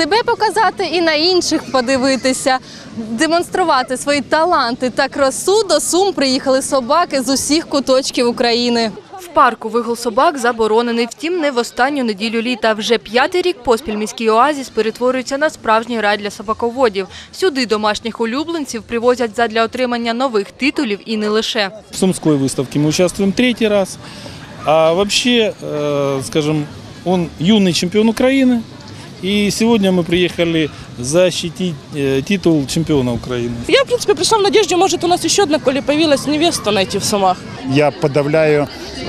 себе показати і на інших подивитися, демонструвати свої таланти та красу до Сум приїхали собаки з усіх куточків України. В парку вигул собак заборонений, втім не в останню неділю літа. Вже п'ятий рік поспіль міський оазіс перетворюється на справжній рай для собаководів. Сюди домашніх улюбленців привозять задля отримання нових титулів і не лише. В Сумской выставке мы участвуем третий раз. А вообще, э, скажем, он юный чемпион Украины. И сегодня мы приехали защитить э, титул чемпиона Украины. Я, в принципе, пришла в надежде, может, у нас еще одна, коли появилась невеста найти в Сумах. я подавляю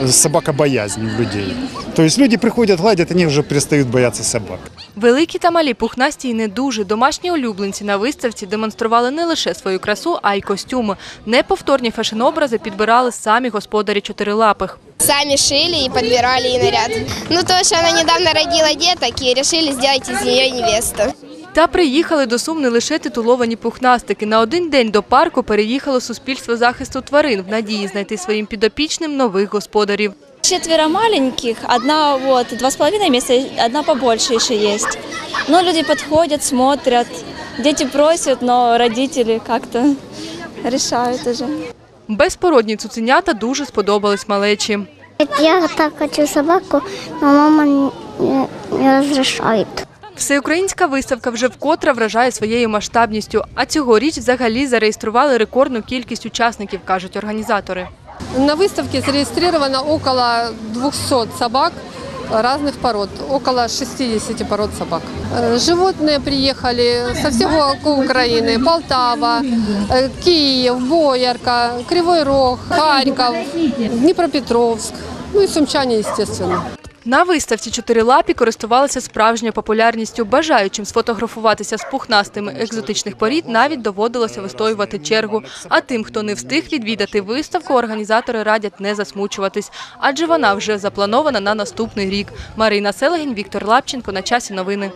собакобоязнь в людей. То есть люди приходят, гладят, они уже перестают бояться собак. Великі та малі пухнасті і не дуже домашні улюбленці на виставці демонстрували не лише свою красу, а й костюми. Неповторні фешн-образи підбирали самі господарі чотирилапих. Сами шили и подбирали и наряд. Ну, то, что она недавно родила деток и решили сделать из нее невесту. Та приїхали до Сум не лише титуловані пухнастики. На один день до парку переїхало суспільство захисту тварин в надії знайти своїм підопічним нових господарів. Четверо маленьких, одна вот два с половиной месяца, одна побольше еще есть. Но люди подходят, смотрят, дети просят, но родители как-то решают уже. Безпородні цуценята дуже сподобались малечі. Я так хочу собаку, но мама не, не разрешает. Всеукраїнська виставка вже вкотре вражає своєю масштабністю. А цьогоріч взагалі зареєстрували рекордну кількість учасників, кажуть організатори. На выставке зарегистрировано около 200 собак разных пород, около 60 пород собак. Э, Животные приехали со всего Украины, Полтава, э, Киев, Боярка, Кривой Рог, Харьков, Днепропетровск, ну и сумчане, естественно. На виставці чотирилапі користувалися справжньою популярністю. Бажаючим сфотографуватися з пухнастими екзотичних порід навіть доводилося вистоювати чергу. А тим, хто не встиг відвідати виставку, організатори радять не засмучуватись, адже вона вже запланована на наступний рік. Марина Селегін, Віктор Лапченко. На часі новини.